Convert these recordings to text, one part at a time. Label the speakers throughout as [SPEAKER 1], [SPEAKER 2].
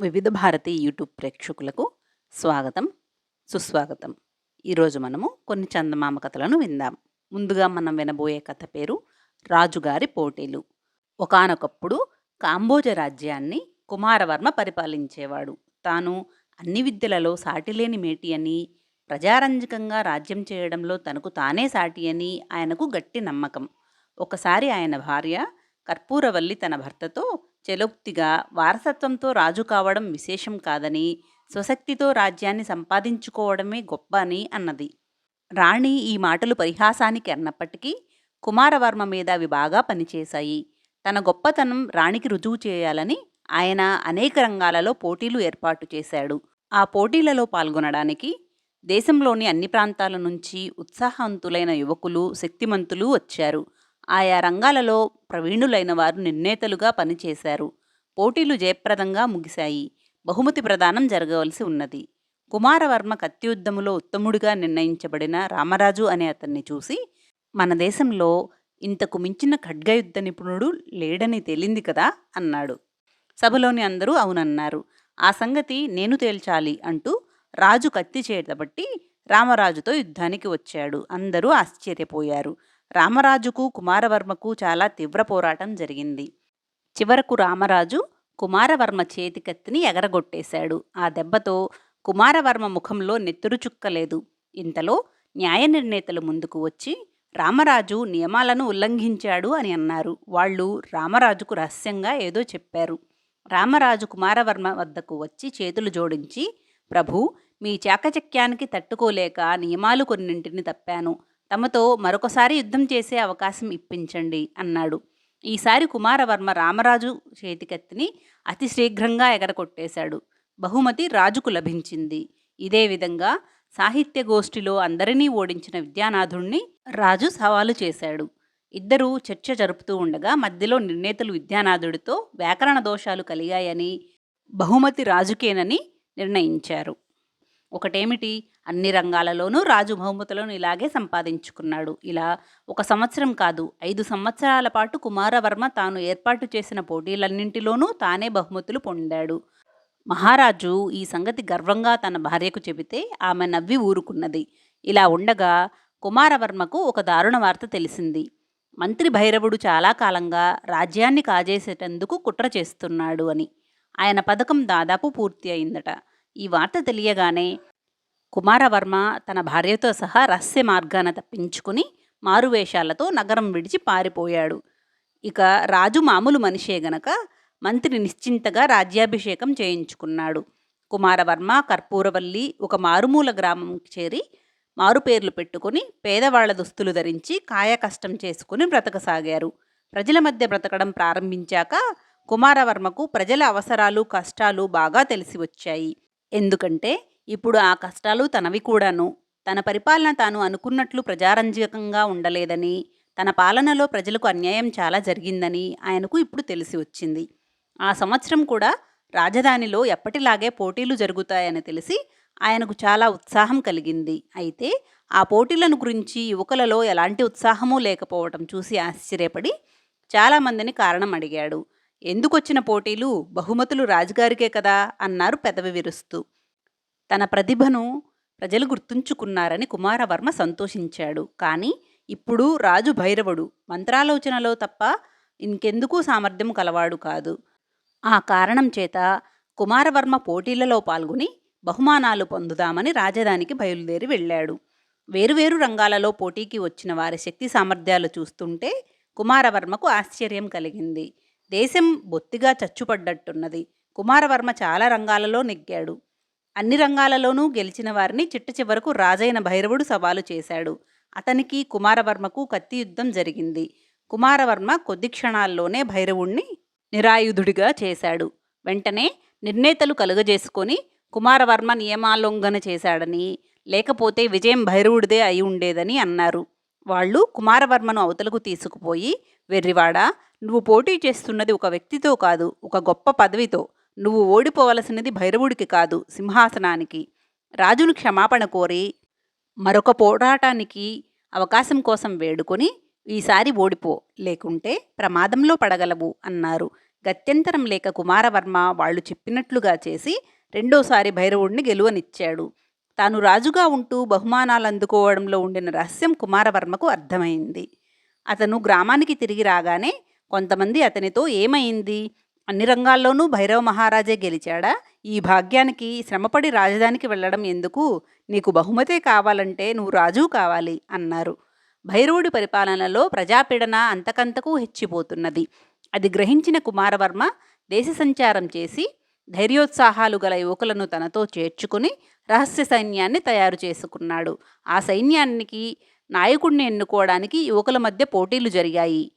[SPEAKER 1] వివిధ భారతి యూట్యూబ్ ప్రేక్షకులకు స్వాగతం సుస్వాగతం. ఈరోజు మనము కొన్ని చందమామ కథలను విందాం. ముందుగా మనం వినబోయే కథ పేరు రాజుగారి పోటీలు. ఒకానొకప్పుడు కాంబోజ రాజ్యాన్ని కుమారవర్మ పరిపాలించేవాడు. తాను అన్ని విద్యలలో సాటిలేని మేటి అని ప్రజారంజకంగా రాజ్యం చేయడంలో తనకు తానే సాటి అని ఆయనకు గట్టి నమ్మకం. ఒకసారి ఆయన భార్య కర్పూరవల్లి తన భర్తతో చెలోక్తిగా వారసత్వంతో రాజు కావడం విశేషం కాదని స్వశక్తితో రాజ్యాన్ని సంపాదించుకోవడమే గొప్ప అని అన్నది. రాణి ఈ మాటలు పరిహాసానికి అన్నప్పటికీ కుమారవర్మ మీద అవి బాగా పనిచేశాయి. తన గొప్పతనం రాణికి రుజువు చేయాలని ఆయన అనేక రంగాలలో పోటీలు ఏర్పాటు చేశాడు. ఆ పోటీలలో పాల్గొనడానికి దేశంలోని అన్ని ప్రాంతాల నుంచి ఉత్సాహవంతులైన యువకులు శక్తిమంతులు వచ్చారు. ఆయా రంగాలలో ప్రవీణులైన వారు నిర్ణేతలుగా పనిచేశారు. పోటీలు జయప్రదంగా ముగిశాయి. బహుమతి ప్రదానం జరగవలసి ఉన్నది. కుమారవర్మ కత్తియుద్ధములో ఉత్తముడిగా నిర్ణయించబడిన రామరాజు అనే అతన్ని చూసి మన దేశంలో ఇంతకు మించిన ఖడ్గయుద్ధ నిపుణుడు లేడని తేలింది కదా అన్నాడు. సభలోని అందరూ అవునన్నారు. ఆ సంగతి నేను తేల్చాలి అంటూ రాజు కత్తి చేతబట్టి రామరాజుతో యుద్ధానికి వచ్చాడు. అందరూ ఆశ్చర్యపోయారు. రామరాజుకు కుమారవర్మకు చాలా తీవ్ర పోరాటం జరిగింది. చివరకు రామరాజు కుమారవర్మ చేతి కత్తిని ఎగరగొట్టేశాడు. ఆ దెబ్బతో కుమారవర్మ ముఖంలో నెత్తురు చుక్కలేదు. ఇంతలో న్యాయ నిర్ణేతలు ముందుకు వచ్చి రామరాజు నియమాలను ఉల్లంఘించాడు అని అన్నారు. వాళ్ళు రామరాజుకు రహస్యంగా ఏదో చెప్పారు. రామరాజు కుమారవర్మ వద్దకు వచ్చి చేతులు జోడించి ప్రభు మీ చాకచక్యానికి తట్టుకోలేక నియమాలు కొన్నింటిని తప్పాను. తమతో మరొకసారి యుద్ధం చేసే అవకాశం ఇప్పించండి అన్నాడు. ఈసారి కుమారవర్మ రామరాజు చేతికత్తిని అతి శీఘ్రంగా ఎగరకొట్టేశాడు బహుమతి రాజుకు లభించింది. ఇదే విధంగా సాహిత్య గోష్ఠిలో అందరినీ ఓడించిన విద్యానాథుణ్ణి రాజు సవాలు చేశాడు. ఇద్దరూ చర్చ జరుపుతూ ఉండగా మధ్యలో నిర్ణేతలు విద్యానాథుడితో వ్యాకరణ దోషాలు కలిగాయని బహుమతి రాజుకేనని నిర్ణయించారు. ఒకటేమిటి? అన్ని రంగాలలోనూ రాజు బహుమతులను ఇలాగే సంపాదించుకున్నాడు. ఇలా ఒక సంవత్సరం కాదు ఐదు సంవత్సరాల పాటు కుమారవర్మ తాను ఏర్పాటు చేసిన పోటీలన్నింటిలోనూ తానే బహుమతులు పొందాడు. మహారాజు ఈ సంగతి గర్వంగా తన భార్యకు చెబితే ఆమె నవ్వి ఊరుకున్నది. ఇలా ఉండగా కుమారవర్మకు ఒక దారుణ వార్త తెలిసింది. మంత్రి భైరవుడు చాలా కాలంగా రాజ్యాన్ని కాజేసేటందుకు కుట్ర చేస్తున్నాడు అని. ఆయన పథకం దాదాపు పూర్తి అయిందట. ఈ వార్త తెలియగానే కుమారవర్మ తన భార్యతో సహా రహస్య మార్గాన తప్పించుకుని మారువేషాలతో నగరం విడిచి పారిపోయాడు. ఇక రాజు మామూలు మనిషే గనక మంత్రి నిశ్చింతగా రాజ్యాభిషేకం చేయించుకున్నాడు. కుమారవర్మ కర్పూరవల్లి ఒక మారుమూల గ్రామం చేరి మారుపేర్లు పెట్టుకుని పేదవాళ్ళ దుస్తులు ధరించి కాయ కష్టం చేసుకుని బ్రతకసాగారు. ప్రజల మధ్య బ్రతకడం ప్రారంభించాక కుమారవర్మకు ప్రజల అవసరాలు కష్టాలు బాగా తెలిసి వచ్చాయి. ఎందుకంటే ఇప్పుడు ఆ కష్టాలు తనవి కూడాను. తన పరిపాలన తాను అనుకున్నట్లు ప్రజారంజకంగా ఉండలేదని తన పాలనలో ప్రజలకు అన్యాయం చాలా జరిగిందని ఆయనకు ఇప్పుడు తెలిసి వచ్చింది. ఆ సంవత్సరం కూడా రాజధానిలో ఎప్పటిలాగే పోటీలు జరుగుతాయని తెలిసి ఆయనకు చాలా ఉత్సాహం కలిగింది. అయితే ఆ పోటీలను గురించి యువకులలో ఎలాంటి ఉత్సాహమూ లేకపోవటం చూసి ఆశ్చర్యపడి చాలామందిని కారణం అడిగాడు. ఎందుకొచ్చిన పోటీలు? బహుమతులు రాజుగారికే కదా అన్నారు పెదవి విరుస్తూ. తన ప్రతిభను ప్రజలు గుర్తుంచుకున్నారని కుమారవర్మ సంతోషించాడు. కానీ ఇప్పుడు రాజు భైరవుడు. మంత్రాలోచనలో తప్ప ఇంకెందుకు సామర్థ్యం కలవాడు కాదు. ఆ కారణం చేత కుమారవర్మ పోటీలలో పాల్గొని బహుమానాలు పొందుదామని రాజధానికి బయలుదేరి వెళ్ళాడు. వేరువేరు రంగాలలో పోటీకి వచ్చిన వారి శక్తి సామర్థ్యాలు చూస్తుంటే కుమారవర్మకు ఆశ్చర్యం కలిగింది. దేశం బొత్తిగా చచ్చుపడ్డట్టున్నది. కుమారవర్మ చాలా రంగాలలో నెగ్గాడు. అన్ని రంగాలలోనూ గెలిచిన వారిని చిట్ట చివరకు రాజైన భైరవుడు సవాలు చేశాడు. అతనికి కుమారవర్మకు కత్తి యుద్ధం జరిగింది. కుమారవర్మ కొద్ది క్షణాల్లోనే భైరవుణ్ణి నిరాయుధుడిగా చేశాడు. వెంటనే నిర్ణేతలు కలుగజేసుకొని కుమారవర్మ నియమాలోంఘన చేశాడని లేకపోతే విజయం భైరవుడిదే అయి ఉండేదని అన్నారు. వాళ్ళు కుమారవర్మను అవతలకు తీసుకుపోయి వెర్రివాడా నువ్వు పోటీ చేస్తున్నది ఒక వ్యక్తితో కాదు ఒక గొప్ప పదవితో నువ్వు ఓడిపోవలసినది భైరవుడికి కాదు సింహాసనానికి. రాజును క్షమాపణ కోరి మరొక పోరాటానికి అవకాశం కోసం వేడుకొని ఈసారి ఓడిపో లేకుంటే ప్రమాదంలో పడగలవు అన్నారు. గత్యంతరం లేక కుమారవర్మ వాళ్ళు చెప్పినట్లుగా చేసి రెండోసారి భైరవుడిని గెలువనిచ్చాడు. తాను రాజుగా ఉంటూ బహుమానాలు అందుకోవడంలో ఉండిన రహస్యం కుమారవర్మకు అర్థమైంది. అతను గ్రామానికి తిరిగి రాగానే కొంతమంది అతనితో ఏమైంది? అన్ని రంగాల్లోనూ భైరవ మహారాజే గెలిచాడా? ఈ భాగ్యానికి శ్రమపడి రాజధానికి వెళ్ళడం ఎందుకు? నీకు బహుమతే కావాలంటే నువ్వు రాజు కావాలి అన్నారు. భైరవుడి పరిపాలనలో ప్రజాపీడన అంతకంతకు హెచ్చిపోతున్నది. అది గ్రహించిన కుమారవర్మ దేశ సంచారం చేసి ధైర్యోత్సాహాలు గల యువకులను తనతో చేర్చుకుని రహస్య సైన్యాన్ని తయారు చేసుకున్నాడు. ఆ సైన్యానికి నాయకుడిని ఎన్నుకోవడానికి యువకుల మధ్య పోటీలు జరిగాయి.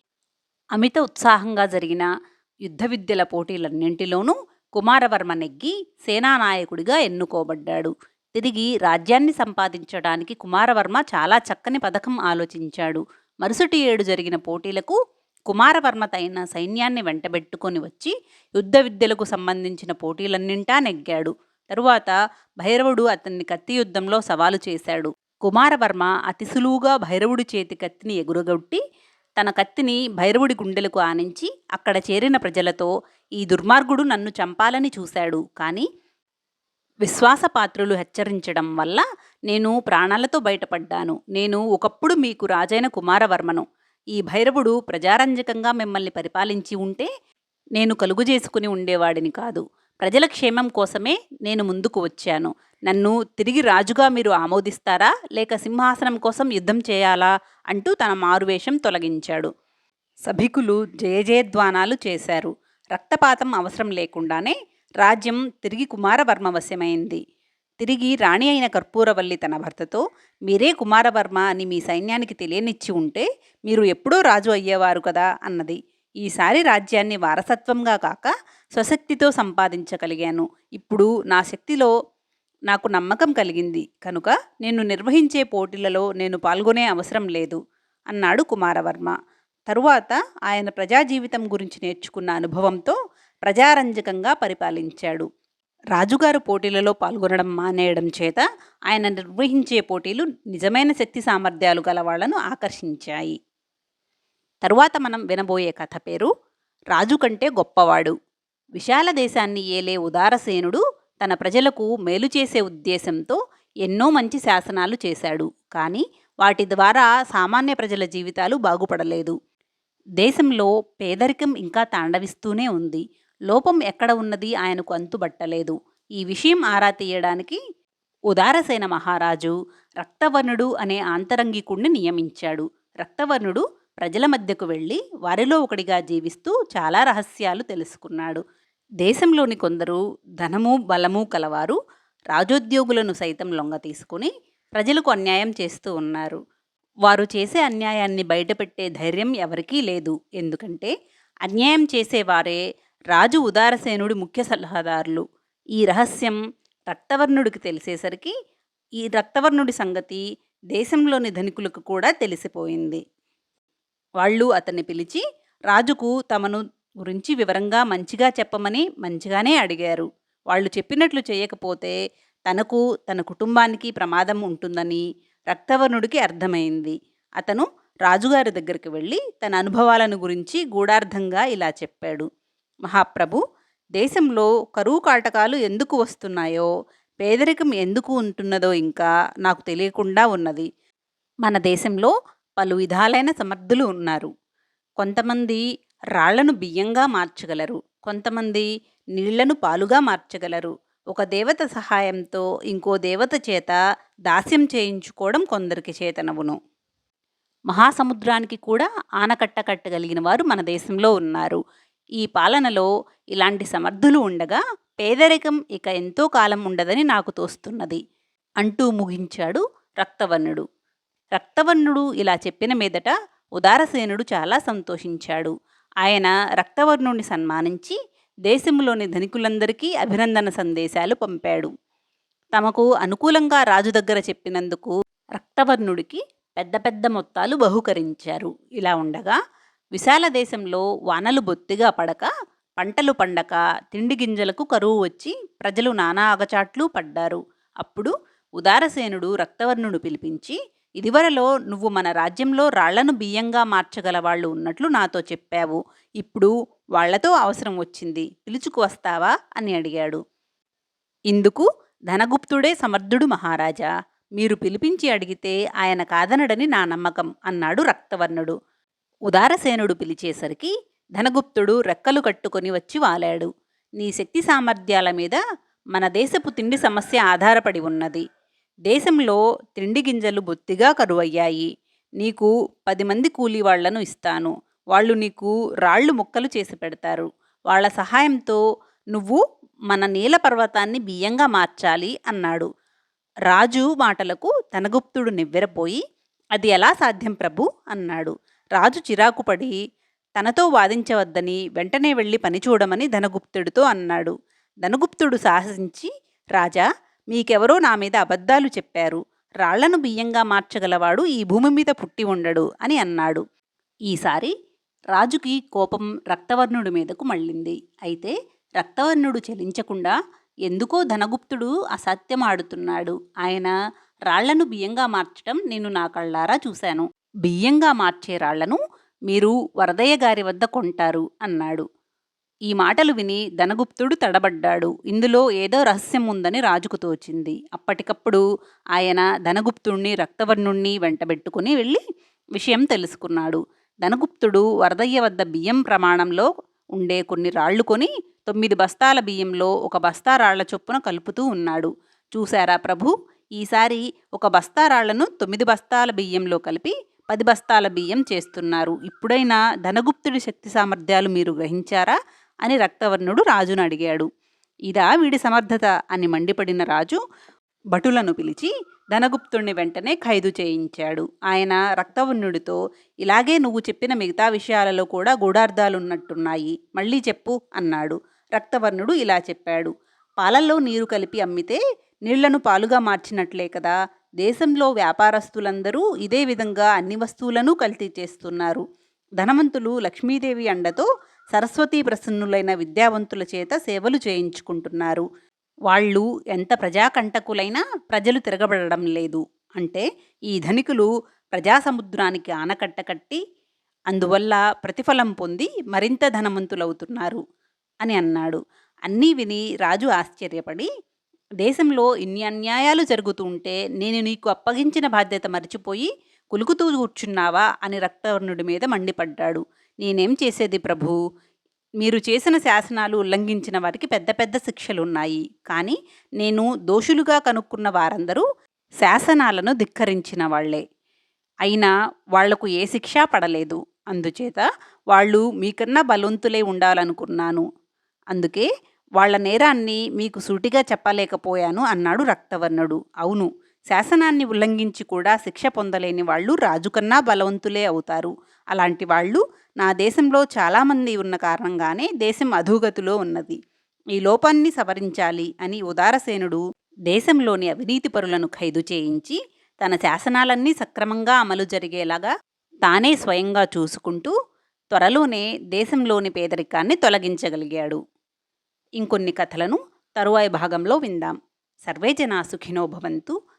[SPEAKER 1] అమిత ఉత్సాహంగా జరిగిన యుద్ధ విద్యల పోటీలన్నింటిలోనూ కుమారవర్మ నెగ్గి సేనానాయకుడిగా ఎన్నుకోబడ్డాడు. తిరిగి రాజ్యాన్ని సంపాదించడానికి కుమారవర్మ చాలా చక్కని పథకం ఆలోచించాడు. మరుసటి ఏడు జరిగిన పోటీలకు కుమారవర్మ తైన సైన్యాన్ని వెంటబెట్టుకొని వచ్చి యుద్ధ విద్యలకు సంబంధించిన పోటీలన్నింటా నెగ్గాడు. తరువాత భైరవుడు అతన్ని కత్తి యుద్ధంలో సవాలు చేశాడు. కుమారవర్మ అతి సులువుగా భైరవుడి చేతి కత్తిని ఎగురగొట్టి తన కత్తిని భైరవుడి గుండెలకు ఆనించి అక్కడ చేరిన ప్రజలతో ఈ దుర్మార్గుడు నన్ను చంపాలని చూశాడు. కానీ విశ్వాసపాత్రులు హెచ్చరించడం వల్ల నేను ప్రాణాలతో బయటపడ్డాను. నేను ఒకప్పుడు మీకు రాజైన కుమారవర్మను. ఈ భైరవుడు ప్రజారంజకంగా మిమ్మల్ని పరిపాలించి ఉంటే నేను కలుగు చేసుకుని ఉండేవాడిని కాదు. ప్రజల క్షేమం కోసమే నేను ముందుకు వచ్చాను. నన్ను తిరిగి రాజుగా మీరు ఆమోదిస్తారా? లేక సింహాసనం కోసం యుద్ధం చేయాలా? అంటూ తన మారువేషం తొలగించాడు. సభికులు జయజయధ్వానాలు చేశారు. రక్తపాతం అవసరం లేకుండానే రాజ్యం తిరిగి కుమారవర్మ వశమైంది. తిరిగి రాణి అయిన కర్పూరవల్లి తన భర్తతో మీరే కుమారవర్మ అని మీ సైన్యానికి తెలియనిచ్చి ఉంటే మీరు ఎప్పుడో రాజు అయ్యేవారు కదా అన్నది. ఈసారి రాజ్యాన్ని వారసత్వంగా కాక స్వశక్తితో సంపాదించగలిగాను. ఇప్పుడు నా శక్తిలో నాకు నమ్మకం కలిగింది. కనుక నేను నిర్వహించే పోటీలలో నేను పాల్గొనే అవసరం లేదు అన్నాడు కుమారవర్మ. తరువాత ఆయన ప్రజా జీవితం గురించి నేర్చుకున్న అనుభవంతో ప్రజారంజకంగా పరిపాలించాడు. రాజుగారు పోటీలలో పాల్గొనడం మానేయడం చేత ఆయన నిర్వహించే పోటీలు నిజమైన శక్తి సామర్థ్యాలు గల వాళ్ళను ఆకర్షించాయి. తరువాత మనం వినబోయే కథ పేరు రాజు కంటే గొప్పవాడు. విశాల దేశాన్ని ఏలే ఉదారసేనుడు తన ప్రజలకు మేలు చేసే ఉద్దేశంతో ఎన్నో మంచి శాసనాలు చేశాడు. కానీ వాటి ద్వారా సామాన్య ప్రజల జీవితాలు బాగుపడలేదు. దేశంలో పేదరికం ఇంకా తాండవిస్తూనే ఉంది. లోపం ఎక్కడ ఉన్నది ఆయనకు అంతుబట్టలేదు ఈ విషయం ఆరా తీయడానికి ఉదారసేన మహారాజు రక్తవర్ణుడు అనే ఆంతరంగికుణ్ణి నియమించాడు. రక్తవర్ణుడు ప్రజల మధ్యకు వెళ్ళి వారిలో ఒకడిగా జీవిస్తూ చాలా రహస్యాలు తెలుసుకున్నాడు. దేశంలోని కొందరు ధనము బలము కలవారు రాజోద్యోగులను సైతం లొంగ తీసుకుని ప్రజలకు అన్యాయం చేస్తూ ఉన్నారు. వారు చేసే అన్యాయాన్ని బయటపెట్టే ధైర్యం ఎవరికీ లేదు. ఎందుకంటే అన్యాయం చేసేవారే రాజు ఉదారసేనుడి ముఖ్య సలహాదారులు. ఈ రహస్యం రక్తవర్ణుడికి తెలిసేసరికి ఈ రక్తవర్ణుడి సంగతి దేశంలోని ధనికులకు కూడా తెలిసిపోయింది. వాళ్ళు అతన్ని పిలిచి రాజుకు తమను గురించి వివరంగా మంచిగా చెప్పమని మంచిగానే అడిగారు. వాళ్ళు చెప్పినట్లు చేయకపోతే తనకు తన కుటుంబానికి ప్రమాదం ఉంటుందని రక్తవర్ణుడికి అర్థమైంది. అతను రాజుగారి దగ్గరికి వెళ్ళి తన అనుభవాలను గురించి గూఢార్థంగా ఇలా చెప్పాడు. మహాప్రభు దేశంలో కరువు కాటకాలు ఎందుకు వస్తున్నాయో పేదరికం ఎందుకు ఉంటున్నదో ఇంకా నాకు తెలియకుండా ఉన్నది. మన దేశంలో పలు విధాలైన సమర్థులు ఉన్నారు. కొంతమంది రాళ్ళను బియ్యంగా మార్చగలరు. కొంతమంది నీళ్ళను పాలుగా మార్చగలరు. ఒక దేవత సహాయంతో ఇంకో దేవత చేత దాస్యం చేయించుకోవడం కొందరికి చేతనవును. మహాసముద్రానికి కూడా ఆనకట్ట కట్టగలిగిన వారు మన దేశంలో ఉన్నారు. ఈ పాలనలో ఇలాంటి సమర్థులు ఉండగా పేదరికం ఇక ఎంతో కాలం ఉండదని నాకు తోస్తున్నది. అంటూ ముగించాడు రక్తవర్ణుడు. రక్తవర్ణుడు ఇలా చెప్పిన మీదట ఉదారసేనుడు చాలా సంతోషించాడు. ఆయన రక్తవర్ణుడిని సన్మానించి దేశంలోని ధనికులందరికీ అభినందన సందేశాలు పంపాడు. తమకు అనుకూలంగా రాజు దగ్గర చెప్పినందుకు రక్తవర్ణుడికి పెద్ద పెద్ద మొత్తాలు బహుకరించారు. ఇలా ఉండగా విశాల దేశంలో వానలు బొత్తిగా పడక పంటలు పండక తిండి గింజలకు కరువు వచ్చి ప్రజలు నానా అగచాట్లు పడ్డారు. అప్పుడు ఉదారసేనుడు రక్తవర్ణుడు పిలిపించి ఇదివరలో నువ్వు మన రాజ్యంలో రాళ్ళను బియ్యంగా మార్చగల వాళ్ళు ఉన్నట్లు నాతో చెప్పావు. ఇప్పుడు వాళ్ళతో అవసరం వచ్చింది. పిలుచుకు వస్తావా? అని అడిగాడు. ఇందుకు ధనగుప్తుడే సమర్థుడు మహారాజా. మీరు పిలిపించి అడిగితే ఆయన కాదనడని నా నమ్మకం అన్నాడు రక్తవర్ణుడు. ఉదారసేనుడు పిలిచేసరికి ధనగుప్తుడు రెక్కలు కట్టుకొని వచ్చి వాలాడు. నీ శక్తి సామర్థ్యాల మీద మన దేశపు తిండి సమస్య ఆధారపడి ఉన్నది. దేశంలో తిండి గింజలు బొత్తిగా కరువయ్యాయి. నీకు పది మంది కూలీ వాళ్ళను ఇస్తాను. వాళ్ళు నీకు రాళ్ళు ముక్కలు చేసి పెడతారు. వాళ్ళ సహాయంతో నువ్వు మన నీల పర్వతాన్ని బియ్యంగా మార్చాలి అన్నాడు. రాజు మాటలకు ధనగుప్తుడు నివ్వెరపోయి అది ఎలా సాధ్యం ప్రభు? అన్నాడు. రాజు చిరాకుపడి తనతో వాదించవద్దని వెంటనే వెళ్ళి పని చూడమని ధనగుప్తుడితో అన్నాడు. ధనగుప్తుడు సాహసించి రాజా మీకెవరో నా మీద అబద్ధాలు చెప్పారు. రాళ్ళను బియ్యంగా మార్చగలవాడు ఈ భూమి మీద పుట్టి ఉండడు అని అన్నాడు. ఈసారి రాజుకి కోపం రక్తవర్ణుడి మీదకు మళ్ళింది. అయితే రక్తవర్ణుడు చెలించకుండా ఎందుకో ధనగుప్తుడు అసత్యమాడుతున్నాడు ఆయన రాళ్ళను బియ్యంగా మార్చడం నేను నా కళ్ళారా చూశాను. బియ్యంగా మార్చే రాళ్ళను మీరు వరదయ్య గారి వద్ద కొంటారు అన్నాడు. ఈ మాటలు విని ధనగుప్తుడు తడబడ్డాడు. ఇందులో ఏదో రహస్యం ఉందని రాజుకు తోచింది. అప్పటికప్పుడు ఆయన ధనగుప్తుణ్ణి రక్తవర్ణుణ్ణి వెంటబెట్టుకుని వెళ్ళి విషయం తెలుసుకున్నాడు. ధనగుప్తుడు వరదయ్య వద్ద బియ్యం ప్రమాణంలో ఉండే కొన్ని రాళ్ళు కొని తొమ్మిది బస్తాల బియ్యంలో ఒక బస్తా రాళ్ళ చొప్పున కలుపుతూ ఉన్నాడు. చూశారా ప్రభు? ఈసారి ఒక బస్తా రాళ్ళను తొమ్మిది బస్తాల బియ్యంలో కలిపి పది బస్తాల బియ్యం చేస్తున్నారు. ఇప్పుడైనా ధనగుప్తుడి శక్తి సామర్థ్యాలు మీరు గ్రహించారా? అని రక్తవర్ణుడు రాజును అడిగాడు. ఇదా వీడి సమర్థత అని మండిపడిన రాజు భటులను పిలిచి ధనగుప్తుణ్ణి వెంటనే ఖైదు చేయించాడు. ఆయన రక్తవర్ణుడితో ఇలాగే నువ్వు చెప్పిన మిగతా విషయాలలో కూడా గూఢార్థాలున్నట్టున్నాయి మళ్ళీ చెప్పు అన్నాడు. రక్తవర్ణుడు ఇలా చెప్పాడు. పాలల్లో నీరు కలిపి అమ్మితే నీళ్ళను పాలుగా మార్చినట్లే కదా. దేశంలో వ్యాపారస్తులందరూ ఇదే విధంగా అన్ని వస్తువులను కల్తీ చేస్తున్నారు. ధనవంతులు లక్ష్మీదేవి అండతో సరస్వతీ ప్రసన్నులైన విద్యావంతుల చేత సేవలు చేయించుకుంటున్నారు. వాళ్ళు ఎంత ప్రజాకంటకులైనా ప్రజలు తిరగబడడం లేదు. అంటే ఈ ధనికులు ప్రజాసముద్రానికి ఆనకట్ట కట్టి అందువల్ల ప్రతిఫలం పొంది మరింత ధనవంతులవుతున్నారు అని అన్నాడు. అన్నీ విని రాజు ఆశ్చర్యపడి దేశంలో ఇన్ని అన్యాయాలు జరుగుతూ ఉంటే నేను నీకు అప్పగించిన బాధ్యత మర్చిపోయి కులుకుతూ కూర్చున్నావా అని రక్తవర్ణుడి మీద మండిపడ్డాడు. నేనేం చేసేది ప్రభు? మీరు చేసిన శాసనాలు ఉల్లంఘించిన వారికి పెద్ద పెద్ద శిక్షలున్నాయి. కానీ నేను దోషులుగా కనుక్కున్న వారందరూ శాసనాలను ధిక్కరించిన వాళ్ళే. అయినా వాళ్ళకు ఏ శిక్ష పడలేదు. అందుచేత వాళ్ళు మీకన్నా బలవంతులై ఉండాలనుకున్నాను. అందుకే వాళ్ళ నేరాన్ని మీకు సూటిగా చెప్పలేకపోయాను అన్నాడు రక్తవర్ణుడు. అవును శాసనాన్ని ఉల్లంఘించి కూడా శిక్ష పొందలేని వాళ్ళు రాజుకన్నా బలవంతులే అవుతారు. అలాంటి వాళ్ళు నా దేశంలో చాలామంది ఉన్న కారణంగానే దేశం అధోగతిలో ఉన్నది. ఈ లోపాన్ని సవరించాలి అని ఉదారసేనుడు దేశంలోని అవినీతి పరులను ఖైదు చేయించి తన శాసనాలన్నీ సక్రమంగా అమలు జరిగేలాగా తానే స్వయంగా చూసుకుంటూ త్వరలోనే దేశంలోని పేదరికాన్ని తొలగించగలిగాడు. ఇంకొన్ని కథలను తరువాయి భాగంలో విందాం. సర్వే జనా సుఖినో భవంతు.